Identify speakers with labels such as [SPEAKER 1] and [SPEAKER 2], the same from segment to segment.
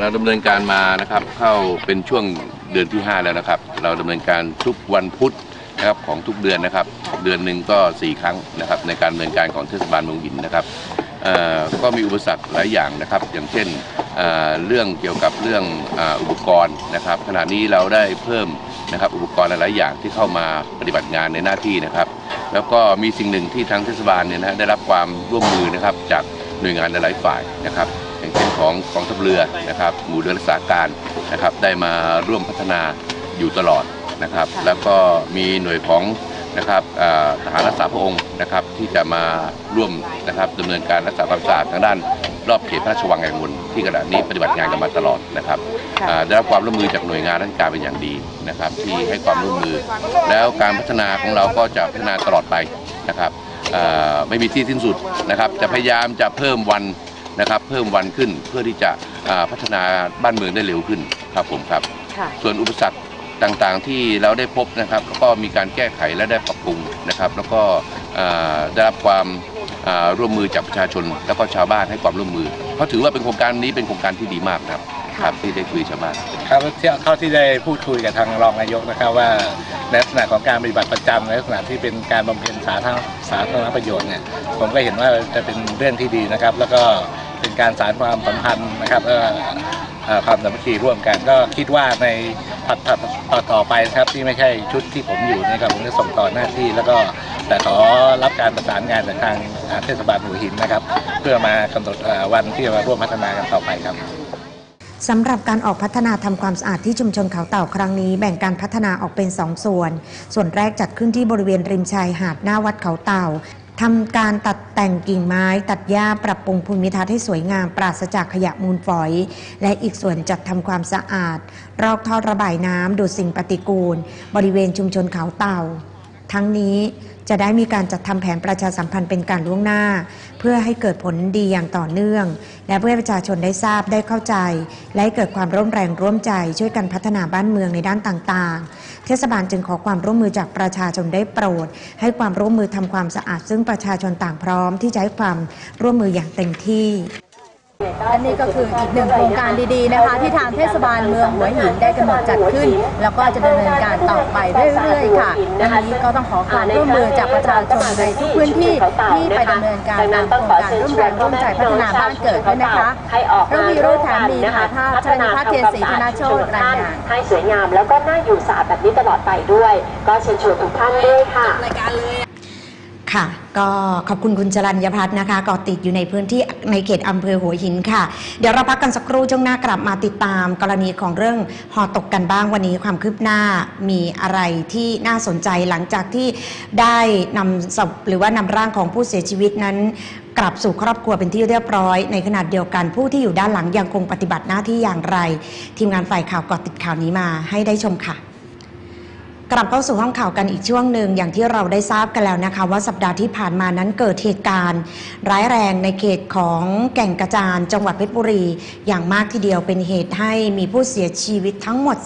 [SPEAKER 1] เราดำเนินการมานะครับเข้าเป็นช่วงเดือนที่ 5 แล้วนะครับ เราดำเนินการทุกวันพุธนะครับของทุกเดือนนะครับ เดือนหนึ่งก็ 4 ครั้งนะครับ ในการดำเนินการของเทศบาลเมืองหินนะครับก็มีอุปสรรคหลายอย่างนะครับ อย่างเช่นเรื่องเกี่ยวกับเรื่องอ,อุปกรณ์นะครับ ขณะนี้เราได้เพิ่มนะครับอุปกรณ์หลายอย่างที่เข้ามาปฏิบัติงานในหน้าที่นะครับ แล้วก็มีสิ่งหนึ่งที่ทางเทศบาลเนี่ยนะได้รับความร่วมมือนะครับจากหน่วยงานหลายฝ่ายนะครับ อย่างเช่นของกองทัพเรือนะครับหมู่เรือรักษาการนะครับได้มาร่วมพัฒนาอยู่ตลอดนะครับ แล้วก็มีหน่วยของนะครับอ่าทหารรักษาพระองค์นะครับที่จะมาร่วมนะครับดำเนินการรักษาความสะอาดทางด้านรอบเขตพระราชวังแห่งมุนที่ขณะนี้ปฏิบัติงานกันมาตลอดนะครับอ่าได้รับความร่วมมือจากหน่วยงานราชการเป็นอย่างดีนะครับ ที่ให้ความร่วมมือ แล้วการพัฒนาของเราก็จะพัฒนาตลอดไปนะครับอ่าไม่มีที่สิ้นสุดนะครับ จะพยายามจะเพิ่มวัน นะครับเพิ่มวันขึ้นเพื่อที่จะอ่าพัฒนาบ้านเมืองได้เร็วขึ้นครับผมครับ
[SPEAKER 2] ค่ะ
[SPEAKER 1] ส่วนอุปสรรคต่างๆที่เราได้พบนะครับก็มีการแก้ไขและได้ปรับปรุงนะครับ แล้วก็อ่าได้รับความอ่าร่วมมือจากประชาชน แล้วก็ชาวบ้านให้ความร่วมมือ เพราะถือว่าเป็นโครงการนี้เป็นโครงการที่ดีมากนะครับ ครับที่ได้คุยกับชาวบ้าน
[SPEAKER 3] ครับเที่ยวเข้าที่ได้พูดคุยกับทางรองนายกนะครับว่าในลักษณะของการปฏิบัติประจำในลักษณะที่เป็นการบำเพ็ญสาธารณสาธารณประโยชน์เนี่ยผมก็เห็นว่าจะเป็นเรื่องที่ดีนะครับ แล้วก็เป็นการสานความสัมพันธ์นะครับแล้วก็เอ่อความสามัคคีร่วมกัน ก็คิดว่าในถัดถัดต่อต่อไปนะครับที่ไม่ใช่ชุดที่ผมอยู่เนี่ยครับผมจะส่งต่อหน้าที่ แล้วก็แต่ขอรับการประสานงานจากทางอ่าเทศบาลหัวหินนะครับ เพื่อมากำหนดเอ่อวันที่จะมาร่วมพัฒนากันต่อไปครับ
[SPEAKER 2] สำหรับการออกพัฒนาทำความสะอาดที่ชุมชนเขาเต่าครั้งนี้ แบ่งการพัฒนาออกเป็น 2 ส่วน ส่วนแรกจัดขึ้นที่บริเวณริมชายหาดหน้าวัดเขาเต่าทำการตัดแต่งกิ่งไม้ ตัดหญ้าปรับปรุงภูมิทัศน์ให้สวยงาม ปราศจากขยะมูลฝอย และอีกส่วนจัดทำความสะอาด รอกท่อระบายน้ำดูดสิ่งปฏิกูล บริเวณชุมชนเขาเต่า ทั้งนี้จะได้มีการจัดทำแผนประชาสัมพันธ์เป็นการล่วงหน้า เพื่อให้เกิดผลดีอย่างต่อเนื่อง และเพื่อประชาชนได้ทราบได้เข้าใจ และให้เกิดความร่วมแรงร่วมใจช่วยกันพัฒนาบ้านเมืองในด้านต่างๆ เทศบาลจึงขอความร่วมมือจากประชาชนได้โปรด ให้ความร่วมมือทำความสะอาด ซึ่งประชาชนต่างพร้อมที่จะให้ความร่วมมืออย่างเต็มที่
[SPEAKER 4] และนี่ก็คืออีกหนึ่งโครงการดีๆนะคะ ที่ทางเทศบาลเมืองหัวหินได้กำหนดจัดขึ้น แล้วก็จะดำเนินการต่อไปเรื่อยๆค่ะดังนี้ก็ต้องขอความร่วมมือจากประชาชนในทุกพื้นที่ที่ไปดำเนินการตามโครงการร่วมแรงร่วมใจพัฒนาบ้านเกิดด้วยนะคะเรามีรูปแถมมีถ่ายภาพชนิพัฒน์เทียนศรีธนโชตรายงาน
[SPEAKER 5] ให้สวยงามแล้วก็น่าอยู่สะอาดแบบนี้ตลอดไปด้วย ก็เชิญชวนทุกท่านด้วยค่ะ
[SPEAKER 2] ค่ะ ก็ขอบคุณคุณจรัญญพัฒน์นะคะเกาะติดอยู่ในพื้นที่ในเขตอำเภอหัวหินค่ะ เดี๋ยวเราพักกันสักครู่ช่วงหน้ากลับมาติดตามกรณีของเรื่องหอตกกันบ้างวันนี้ความคืบหน้ามีอะไรที่น่าสนใจหลังจากที่ได้นำศพหรือว่านำร่างของผู้เสียชีวิตนั้น กลับสู่ครอบครัวเป็นที่เรียบร้อย ในขณะเดียวกันผู้ที่อยู่ด้านหลังยังคงปฏิบัติหน้าที่อย่างไร ทีมงานฝ่ายข่าวเกาะติดข่าวนี้มาให้ได้ชมค่ะ กลับเข้าสู่ห้องข่าวกันอีกช่วงหนึ่งอย่างที่เราได้ทราบกันแล้วนะคะ ว่าสัปดาห์ที่ผ่านมานั้นเกิดเหตุการณ์ ร้ายแรงในเขตของแก่งกระจานจังหวัดเพชรบุรี อย่างมากทีเดียวเป็นเหตุให้มีผู้เสียชีวิตทั้งหมด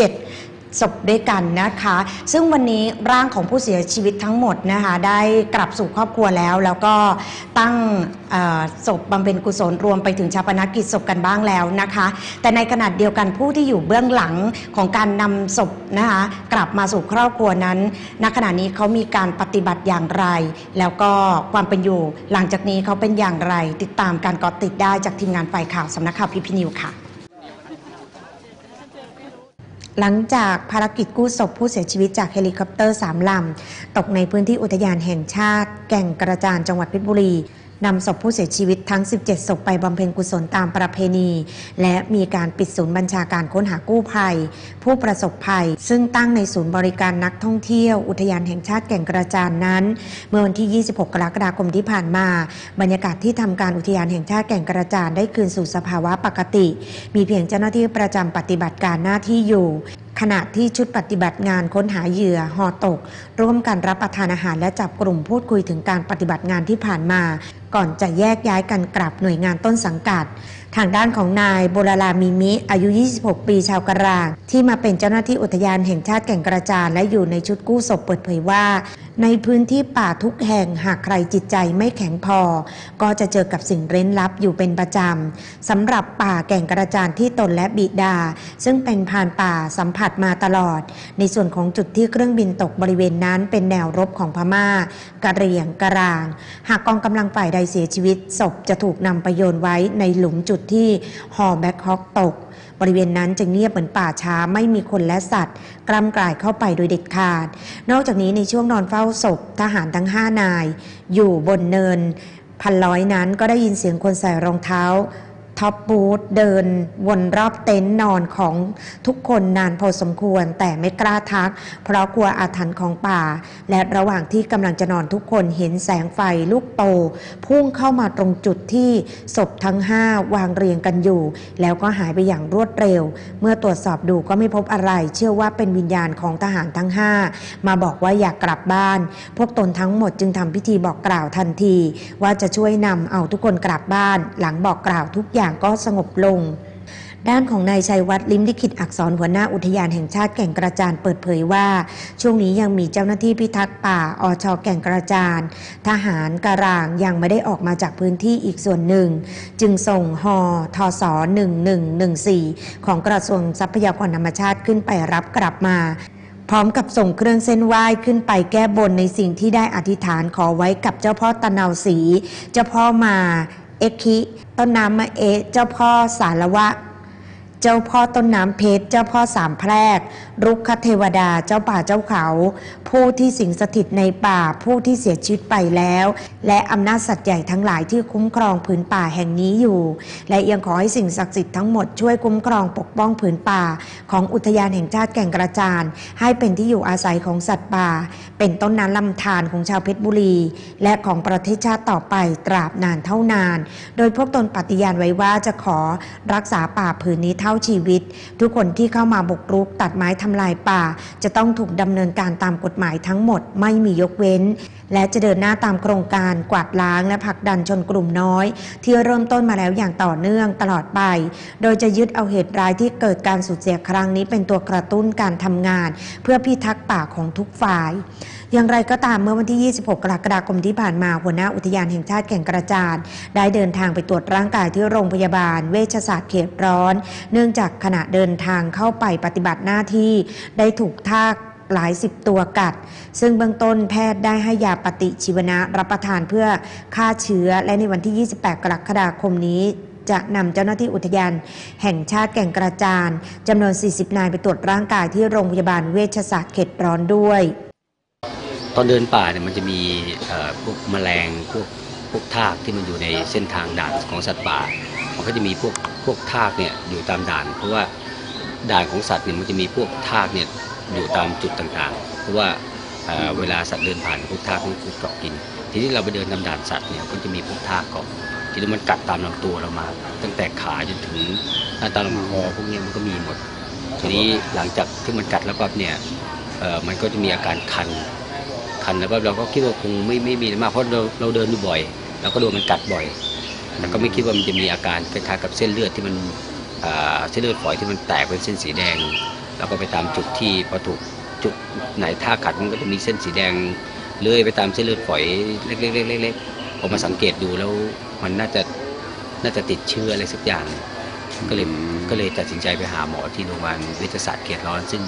[SPEAKER 2] 17 ศพด้วยกันนะคะ ซึ่งวันนี้ร่างของผู้เสียชีวิตทั้งหมดนะคะ ได้กลับสู่ครอบครัวแล้ว แล้วก็ตั้งศพบำเพ็ญกุศลรวมไปถึงชาปนกิจศพกันบ้างแล้วนะคะ แต่ในขณะเดียวกันผู้ที่อยู่เบื้องหลังของการนำศพนะคะกลับมาสู่ครอบครัวนั้นณขณะนี้เขามีการปฏิบัติอย่างไร แล้วก็ความเป็นอยู่หลังจากนี้เขาเป็นอย่างไร ติดตามการเกาะติดได้จากทีมงานฝ่ายข่าวสำนักข่าวพีพีนิวค่ะ หลังจากภารกิจกู้ศพผู้เสียชีวิตจากเฮลิคอปเตอร์สามลำ ตกในพื้นที่อุทยานแห่งชาติ แก่งกระจานจังหวัดเพชรบุรี นำศพผู้เสียชีวิตทั้ง 17 ศพไปบำเพ็ญกุศลตามประเพณี และมีการปิดศูนย์บัญชาการค้นหากู้ภัย ผู้ประสบภัย ซึ่งตั้งในศูนย์บริการนักท่องเที่ยว อุทยานแห่งชาติแก่งกระจานนั้น เมื่อวันที่ 26 กรกฎาคมที่ผ่านมา บรรยากาศที่ทำการอุทยานแห่งชาติแก่งกระจานได้คืนสู่สภาวะปกติ มีเพียงเจ้าหน้าที่ประจำปฏิบัติการหน้าที่อยู่ ขณะที่ชุดปฏิบัติงานค้นหาเหยื่อหอตก ร่วมกันรับประทานอาหารและจับกลุ่มพูดคุยถึงการปฏิบัติงานที่ผ่านมา ก่อนจะแยกย้ายกันกลับหน่วยงานต้นสังกัด ทางด้านของนายโบราลามิมิอายุ 26 ปีชาวกะราง ที่มาเป็นเจ้าหน้าที่อุทยานแห่งชาติแก่งกระจานและอยู่ในชุดกู้ศพเปิดเผยว่า ในพื้นที่ป่าทุกแห่งหากใครจิตใจไม่แข็งพอ ก็จะเจอกับสิ่งเร้นลับอยู่เป็นประจำสำหรับป่าแก่งกระจานที่ตนและบิดา ซึ่งเป็นผ่านป่าสัมผัสมาตลอด ในส่วนของจุดที่เครื่องบินตกบริเวณนั้น เป็นแนวรบของพม่ากะเหรี่ยงกะราง หากกองกำลังฝ่ายใดเสียชีวิตศพจะถูกนำไปโยนไว้ในหลุมจุดที่ฮอแบ็คฮอกตก บริเวณนั้นจึงเงียบเหมือนป่าช้าไม่มีคนและสัตว์กล้ำกลายเข้าไปโดยเด็ดขาด นอกจากนี้ในช่วงนอนเฝ้าศพทหารทั้งห้านาย อยู่บนเนินพันร้อยนั้นก็ได้ยินเสียงคนใส่รองเท้า ท็อปบูธเดินวนรอบเต็นท์นอนของทุกคนนานพอสมควร แต่ไม่กล้าทัก เพราะกลัวอาถรรพ์ของป่า และระหว่างที่กำลังจะนอนทุกคนเห็นแสงไฟลูกโต พุ่งเข้ามาตรงจุดที่ศพทั้งห้าวางเรียงกันอยู่ แล้วก็หายไปอย่างรวดเร็ว เมื่อตรวจสอบดูก็ไม่พบอะไร เชื่อว่าเป็นวิญญาณของทหารทั้งห้ามาบอกว่าอยากกลับบ้าน พวกตนทั้งหมดจึงทำพิธีบอกกล่าวทันที ว่าจะช่วยนำเอาทุกคนกลับบ้าน หลังบอกกล่าวทุกอย่างก็สงบลง ด้านของนายชัยวัฒน์ลิมลิขิตอักษรหัวหน้าอุทยานแห่งชาติแก่งกระจานเปิดเผยว่า ช่วงนี้ยังมีเจ้าหน้าที่พิทักษ์ป่าอชแก่งกระจานทหารการางยังไม่ได้ออกมาจากพื้นที่อีกส่วนหนึ่ง จึงส่งฮอทศ1114 ของกระทรวงทรัพยากรธรรมชาติขึ้นไปรับกลับมาพร้อมกับส่งเครื่องเส้นไหว้ขึ้นไปแก้บนในสิ่งที่ได้อธิษฐานขอไว้กับเจ้าพ่อตะนาวสี เจ้าพ่อมาเอคิ ต้นน้ำมะเอะเจ้าพ่อสารวะ เจ้าพ่อต้นน้ำเพชร เจ้าพ่อสามแพรกรุกขเทวดา เจ้าป่าเจ้าเขา ผู้ที่สิงสถิตในป่า ผู้ที่เสียชีวิตไปแล้ว และอำนาจสัตว์ใหญ่ทั้งหลายที่คุ้มครองผืนป่าแห่งนี้อยู่ และยังขอให้สิ่งศักดิ์สิทธิ์ทั้งหมดช่วยคุ้มครองปกป้องผืนป่า ของอุทยานแห่งชาติแก่งกระจาน ให้เป็นที่อยู่อาศัยของสัตว์ป่า เป็นต้นน้ำลำธารของชาวเพชรบุรี และของประเทศชาติต่อไปตราบนานเท่านาน โดยพวกตนปฏิญาณไว้ว่าจะขอรักษาป่าผืนนี้เท่าชีวิต ทุกคนที่เข้ามาบุกรุกตัดไม้ทำลายป่า จะต้องถูกดำเนินการตามกฎหมายทั้งหมดไม่มียกเว้น และจะเดินหน้าตามโครงการกวาดล้างและผลักดันชนกลุ่มน้อย ที่เริ่มต้นมาแล้วอย่างต่อเนื่องตลอดไป โดยจะยึดเอาเหตุร้ายที่เกิดการสูญเสียครั้งนี้เป็นตัวกระตุ้นการทำงาน เพื่อพิทักษ์ป่าของทุกฝ่าย อย่างไรก็ตามเมื่อวันที่ 26 กรกฎาคมที่ผ่านมาหัวหน้าอุทยานแห่งชาติแก่งกระจานได้เดินทางไปตรวจร่างกายที่โรงพยาบาล เวชศาสตร์เขตร้อน เนื่องจากขณะเดินทางเข้าไปปฏิบัติหน้าที่ได้ถูกทากหลายสิบตัวกัด ซึ่งเบื้องต้นแพทย์ได้ให้ยาปฏิชีวนะรับประทานเพื่อฆ่าเชื้อ และในวันที่ 28 กรกฎาคมนี้จะนำเจ้าหน้าที่อุทยานแห่งชาติแก่งกระจานจำนวน 40 นายไปตรวจร่างกายที่โรงพยาบาลเวชศาสตร์เขตร้อนด้วย
[SPEAKER 6] ตอนเดินป่าเนี่ยมันจะมีพวกแมลงพวกพวกทากที่มันอยู่ในเส้นทางด่านของสัตว์ป่า มันก็จะมีพวกพวกทากเนี่ยอยู่ตามด่าน เพราะว่าด่านของสัตว์เนี่ยมันจะมีพวกทากเนี่ยอยู่ตามจุดต่างๆ เพราะว่าเวลาสัตว์เดินผ่านพวกทากมันเกาะกิน ทีนี้เราไปเดินตามด่านสัตว์เนี่ยก็จะมีพวกทากเกาะทีนี้มันกัดตามลำตัวเรามา ตั้งแต่ขาจนถึงหน้าตาลำคอพวกนี้มันก็มีหมด ทีนี้หลังจากที่มันกัดแล้วปั๊บเนี่ย มันก็จะมีอาการคันคันแล้วก็เราก็คิดว่าคงไม่ไม่มีอะไรมากเพราะเราเราเดินอยู่บ่อยเราก็โดนมันกัดบ่อยแต่ก็ไม่คิดว่ามันจะมีอาการคล้ายๆกับเส้นเลือดที่มันเส้นเลือดฝอยที่มันแตกเป็นเส้นสีแดง แล้วก็ไปตามจุดที่พอถูกจุดไหนท่ากัดมันก็จะมีเส้นสีแดงเลื่อยไปตามเส้นเลือดฝอยเล็กๆๆๆพอมาสังเกตดูแล้วมันน่าจะน่าจะติดเชื้ออะไรสักอย่าง ก็เลยก็เลยตัดสินใจไปหาหมอที่โรงพยาบาลเวชศาสตร์เขตร้อนซึ่ง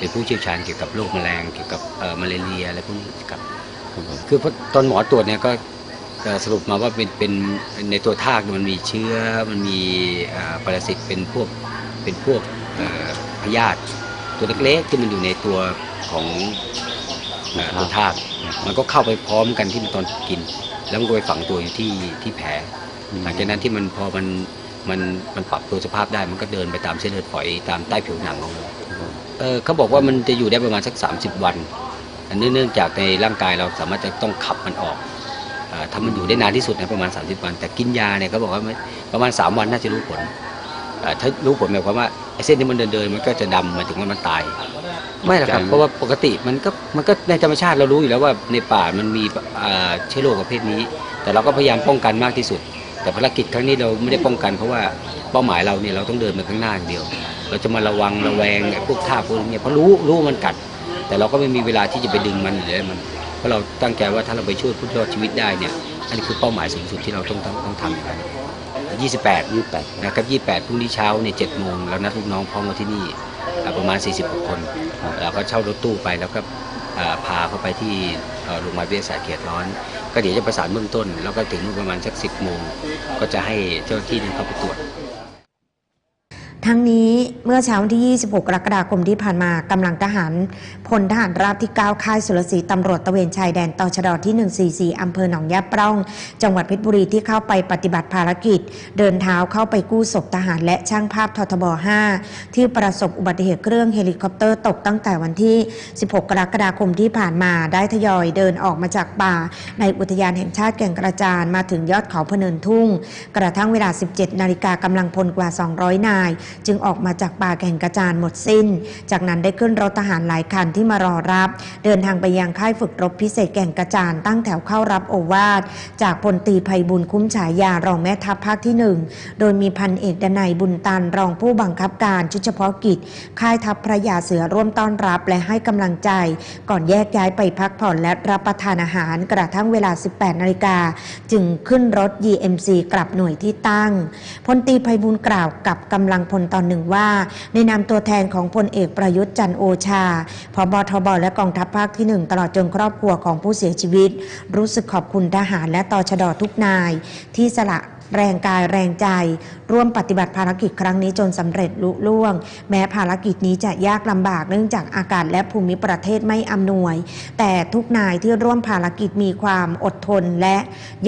[SPEAKER 6] เป็นผู้เชี่ยวชาญเกี่ยวกับโรคแมลงเกี่ยวกับเอ่อมาเลเรียอะไรพวกนี้ครับคือพอตอนหมอตรวจเนี่ยก็เอ่อสรุปมาว่าเป็นเป็นในตัวทากเนี่ยมันมีเชื้อมันมีเอ่อปรสิตเป็นพวกเป็นพวกเอ่อพยาธิตัวเล็กๆที่มันอยู่ในตัวของเอ่อตัวทากมันก็เข้าไปพร้อมกันที่มันตอนกิน แล้วมันก็ไปฝังตัวอยู่ที่ที่แผลหลังจากนั้นที่มันพอมันมันมันปรับตัวสภาพได้มันก็เดินไปตามเส้นเลือดฝอยตามใต้ผิวหนังของเรา เออเขาบอกว่ามันจะอยู่ได้ประมาณสัก 30 วันอันเนื่องเนื่องจากในร่างกายเราสามารถจะต้องขับมันออกเออถ้ามันอยู่ได้นานที่สุดนะประมาณ 30 วัน แต่กินยาเนี่ยเขาบอกว่าไม่ประมาณ 3 วันน่าจะรู้ผลเอ่อถ้ารู้ผลหมายความว่าไอ้เส้นที่มันเดินเดินๆมันก็จะดำหมายถึงว่ามันตาย ไม่หรอกครับเพราะว่าปกติมันก็มันก็ในธรรมชาติเรารู้อยู่แล้วว่าในป่ามันมีเอ่อเชื้อโรคประเภทนี้ แต่เราก็พยายามป้องกันมากที่สุด แต่ภารกิจครั้งนี้เราไม่ได้ป้องกันเพราะว่าเป้าหมายเราเนี่ยเราต้องเดินไปข้างหน้าอย่างเดียว เราจะมาระวังระแวงไอ้พวกท่าพวกนี้เพราะรู้รู้ว่ามันกัด แต่เราก็ไม่มีเวลาที่จะไปดึงมันหรืออะไรมันเพราะเราตั้งใจว่าถ้าเราไปช่วยผู้รอดชีวิตได้เนี่ยอันนี้คือเป้าหมายสูงสุดที่เราต้องต้องต้องทำกัน28 28นะครับ28พรุ่งนี้เช้าเนี่ย7โมงเรานัดลูกน้องพร้อมมาที่นี่อ่าประมาณ 40กว่าคนเราก็เช่ารถตู้ไปแล้วก็อ่าพาเขาไปที่เอ่อโรงพยาบาลวิทยาศาสตร์เขตร้อน ก็เดี๋ยวจะประสานเบื้องต้น แล้วก็ถึงประมาณสัก 10โมงก็จะให้เจ้าหน้าที่นั้นเข้าไปตรวจ
[SPEAKER 2] ทั้งนี้เมื่อเช้าวันที่ 26 กรกฎาคมที่ผ่านมากำลังทหารพลทหารราบที่ 9 ค่ายสุรศรีตำรวจตะเวนชายแดนตชดที่ 144 อำเภอหนองยาปร่อง จังหวัดเพชรบุรีที่เข้าไปปฏิบัติภารกิจ เดินเท้าเข้าไปกู้ศพทหารและช่างภาพททบ 5 ที่ประสบอุบัติเหตุเครื่องเฮลิคอปเตอร์ตกตั้งแต่วันที่ 16 กรกฎาคมที่ผ่านมาได้ทยอยเดินออกมาจากป่า ในอุทยานแห่งชาติแก่งกระจานมาถึงยอดเขาพเนินทุ่ง กระทั่งเวลา 17 นาฬิกากำลังพลกว่า 200 นายจึงออกมาจากป่าแก่งกระจานหมดสิ้น จากนั้นได้ขึ้นรถทหารหลายคันที่มารอรับ เดินทางไปยังค่ายฝึกรบพิเศษแก่งกระจานตั้งแถวเข้ารับโอวาทจากพลตีภัยบุญคุ้มฉายารองแม่ทัพภาคที่หนึ่งโดยมีพันเอกดนัยบุญตันรองผู้บังคับการชุดเฉพาะกิจ ค่ายทัพพระยาเสือร่วมต้อนรับและให้กำลังใจ ก่อนแยกย้ายไปพักผ่อนและรับประทานอาหารกระทั่งเวลา 18 นาฬิกา จึงขึ้นรถ EMC กลับหน่วยที่ตั้งพลตีภัยบุญกล่าวกับกำลังพลตอนหนึ่งว่า ในนามตัวแทนของพลเอกประยุทธ์จันโอชาพบทบและกองทัพภาคที่หนึ่งตลอดจนครอบครัวของผู้เสียชีวิต รู้สึกขอบคุณทหารและตชดทุกนายที่สละ แรงกายแรงใจ ร่วมปฏิบัติภารกิจครั้งนี้จนสำเร็จลุล่วง แม้ภารกิจนี้จะยากลำบากเนื่องจากอากาศและภูมิประเทศไม่อำนวย แต่ทุกนายที่ร่วมภารกิจมีความอดทนและ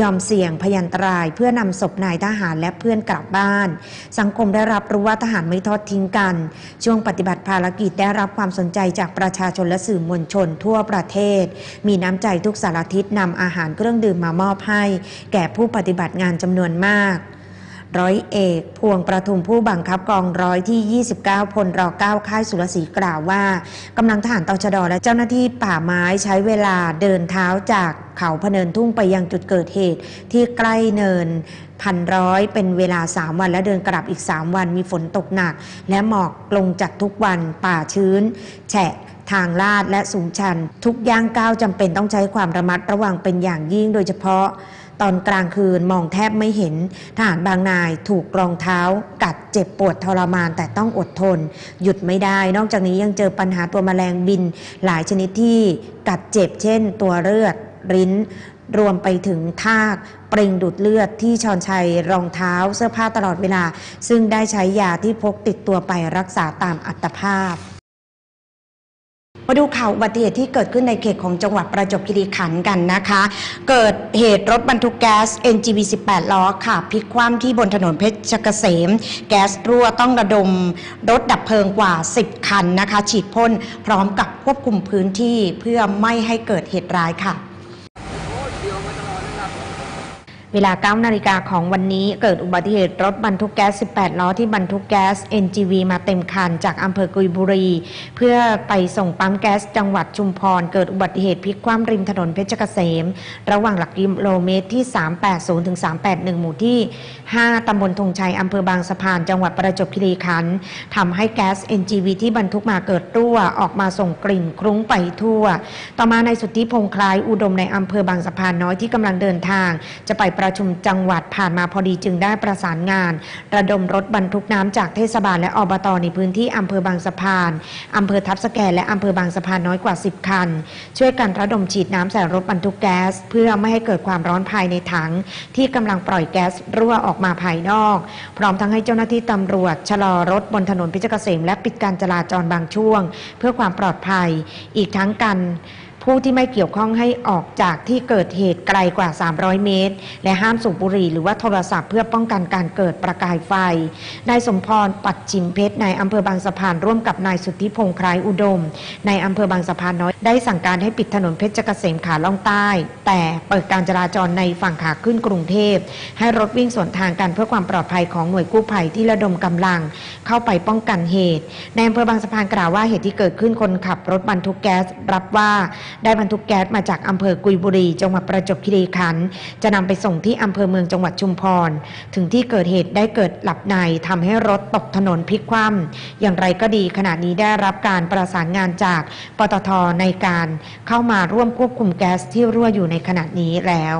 [SPEAKER 2] ยอมเสี่ยงพยันตราย เพื่อนำศพนายทหารและเพื่อนกลับบ้าน สังคมได้รับรู้ว่าทหารไม่ทอดทิ้งกัน ช่วงปฏิบัติภารกิจได้รับความสนใจจากประชาชนและสื่อมวลชนทั่วประเทศ มีน้ำใจทุกสารทิศนำอาหารเครื่องดื่มมามอบให้ แก่ผู้ปฏิบัติงานจำนวนมากร้อยเอก พวงประทุมผู้บังคับกองร้อยที่ 29 พลร9ค่ายสุรศรีกล่าวว่ากำลังทหารตชดและเจ้าหน้าที่ป่าไม้ใช้เวลาเดินเท้าจากเขาพเนินทุ่งไปยังจุดเกิดเหตุที่ใกล้เนินพันร้อยเป็นเวลา 3 วันและเดินกลับอีก 3 วันมีฝนตกหนัก และหมอกลงจัดทุกวันป่าชื้น แฉะทางลาดและสูงชัน ทุกย่างก้าวจำเป็นต้องใช้ความระมัดระวังเป็นอย่างยิ่งโดยเฉพาะ ตอนกลางคืนมองแทบไม่เห็น ทหารบางนายถูกรองเท้า กัดเจ็บปวดทรมานแต่ต้องอดทน หยุดไม่ได้ นอกจากนี้ยังเจอปัญหาตัวแมลงบิน หลายชนิดที่กัดเจ็บเช่น ตัวเลือดริ้นรวมไปถึงทากเปล่งดูดเลือดที่ชอนชัยรองเท้าเสื้อผ้าตลอดเวลา ซึ่งได้ใช้ยาที่พกติดตัวไปรักษาตามอัตภาพ มาดูข่าวอุบัติเหตุที่เกิดขึ้นในเขตของจังหวัดประจวบคีรีขันธ์กันนะคะ เกิดเหตุรถบรรทุกแก๊ส NGV 18 ล้อค่ะพลิกคว่ำที่บนถนนเพชรเกษม แก๊สรั่วต้องระดมรถดับเพลิงกว่า 10 คันนะคะ ฉีดพ่นพร้อมกับควบคุมพื้นที่เพื่อไม่ให้เกิดเหตุร้ายค่ะ เวลา 9 นาฬิกาของวันนี้เกิดอุบัติเหตุรถบรรทุกแก๊ส 18 ล้อที่บรรทุกแก๊ส NGV มาเต็มคันจากอำเภอกุยบุรี เพื่อไปส่งปั๊มแก๊สจังหวัดชุมพร เกิดอุบัติเหตุพลิกคว่ำริมถนนเพชรเกษม ระหว่างหลักกิโลเมตรที่ 380ถึง381 หมู่ที่ 5 ตำบลธงชัยอำเภอบางสะพาน จังหวัดประจวบคีรีขันธ์ทำให้แก๊ส NGV ที่บรรทุกมาเกิดรั่วออกมาส่งกลิ่นคลุ้งไปทั่ว ต่อมาในสุทธิพงษ์คล้ายอุดมในอำเภอบางสะพานน้อยที่กำลังเดินทาง จะไปประชุมจังหวัดผ่านมาพอดีจึงได้ประสานงาน ระดมรถบรรทุกน้ำจากเทศบาลและอบตในพื้นที่อำเภอบางสะพานอำเภอทับสแกและอำเภอบางสะพานน้อยกว่า 10 คัน ช่วยกันระดมฉีดน้ำใส่รถบรรทุกแก๊ส เพื่อไม่ให้เกิดความร้อนภายในถัง ที่กำลังปล่อยแก๊สรั่วออกมาภายนอก พร้อมทั้งให้เจ้าหน้าที่ตำรวจชะลอรถบนถนนเพชรเกษมและปิดการจราจรบางช่วง เพื่อความปลอดภัย อีกทั้งกัน ผู้ที่ไม่เกี่ยวข้องให้ออกจากที่เกิดเหตุไกลกว่า 300 เมตร และห้ามสูบบุหรี่หรือว่าโทรศัพท์เพื่อป้องกันการเกิดประกายไฟ นายสมพร ปัดจิมเพชรนายอำเภอบางสะพานร่วมกับนายสุทธิพงษ์คล้ายอุดมในอำเภอบางสะพานน้อยได้สั่งการให้ปิดถนนเพชรเกษมขาล่องใต้ แต่เปิดการจราจรในฝั่งขาขึ้นกรุงเทพ ให้รถวิ่งสวนทางกันเพื่อความปลอดภัยของหน่วยกู้ภัยที่ระดมกำลัง เข้าไปป้องกันเหตุในอำเภอบางสะพานกล่าวว่าเหตุที่เกิดขึ้นคนขับรถบรรทุกแก๊สรับว่าได้บรรทุกแก๊สมาจากอำเภอกุยบุรี จังหวัดประจวบคีรีขันธ์จะนำไปส่งที่อำเภอเมืองจังหวัดชุมพร ถึงที่เกิดเหตุได้เกิดหลับในทำให้รถตกถนนพลิกคว่ำอย่างไรก็ดีขณะนี้ได้รับการประสานงานจากปตทในการเข้ามาร่วมควบคุมแก๊สที่รั่วอยู่ในขณะนี้แล้ว